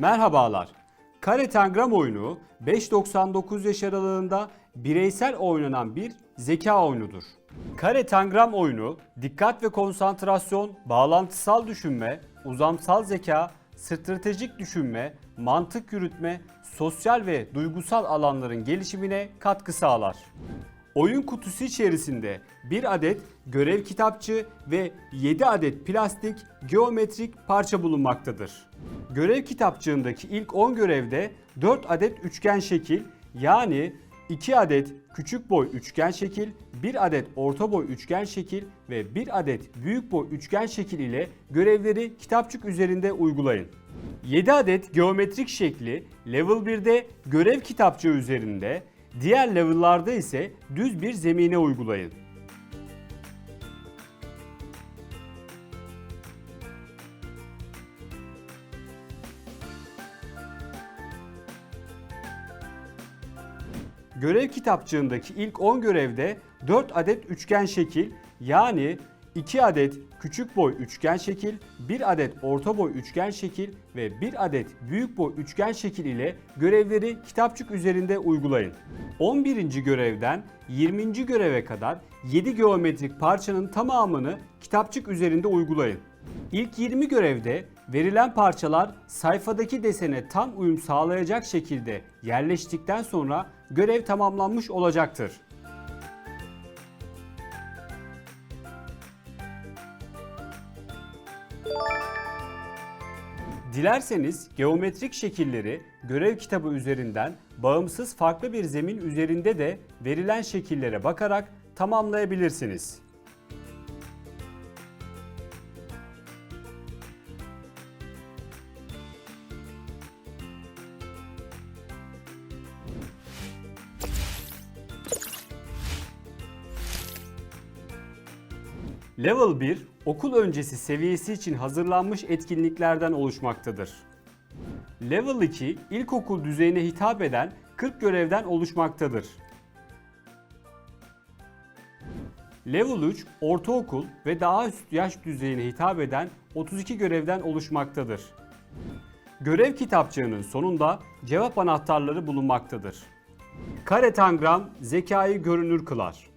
Merhabalar. Kare Tangram oyunu 5-99 yaş aralığında bireysel oynanan bir zeka oyunudur. Kare Tangram oyunu dikkat ve konsantrasyon, bağlantısal düşünme, uzamsal zeka, stratejik düşünme, mantık yürütme, sosyal ve duygusal alanların gelişimine katkı sağlar. Oyun kutusu içerisinde bir adet görev kitapçı ve 7 adet plastik geometrik parça bulunmaktadır. Görev kitapçığındaki ilk 10 görevde 4 adet üçgen şekil yani 2 adet küçük boy üçgen şekil, 1 adet orta boy üçgen şekil ve 1 adet büyük boy üçgen şekil ile görevleri kitapçık üzerinde uygulayın. 7 adet geometrik şekli level 1'de görev kitapçığı üzerinde, diğer level'larda ise düz bir zemine uygulayın. Görev kitapçığındaki ilk 10 görevde 4 adet üçgen şekil yani 2 adet küçük boy üçgen şekil, 1 adet orta boy üçgen şekil ve 1 adet büyük boy üçgen şekil ile görevleri kitapçık üzerinde uygulayın. 11. görevden 20. göreve kadar 7 geometrik parçanın tamamını kitapçık üzerinde uygulayın. İlk 20 görevde verilen parçalar sayfadaki desene tam uyum sağlayacak şekilde yerleştikten sonra görev tamamlanmış olacaktır. Dilerseniz geometrik şekilleri görev kitabı üzerinden bağımsız farklı bir zemin üzerinde de verilen şekillere bakarak tamamlayabilirsiniz. Level 1, okul öncesi seviyesi için hazırlanmış etkinliklerden oluşmaktadır. Level 2, ilkokul düzeyine hitap eden 40 görevden oluşmaktadır. Level 3, ortaokul ve daha üst yaş düzeyine hitap eden 32 görevden oluşmaktadır. Görev kitapçığının sonunda cevap anahtarları bulunmaktadır. Kare tangram zekayı görünür kılar.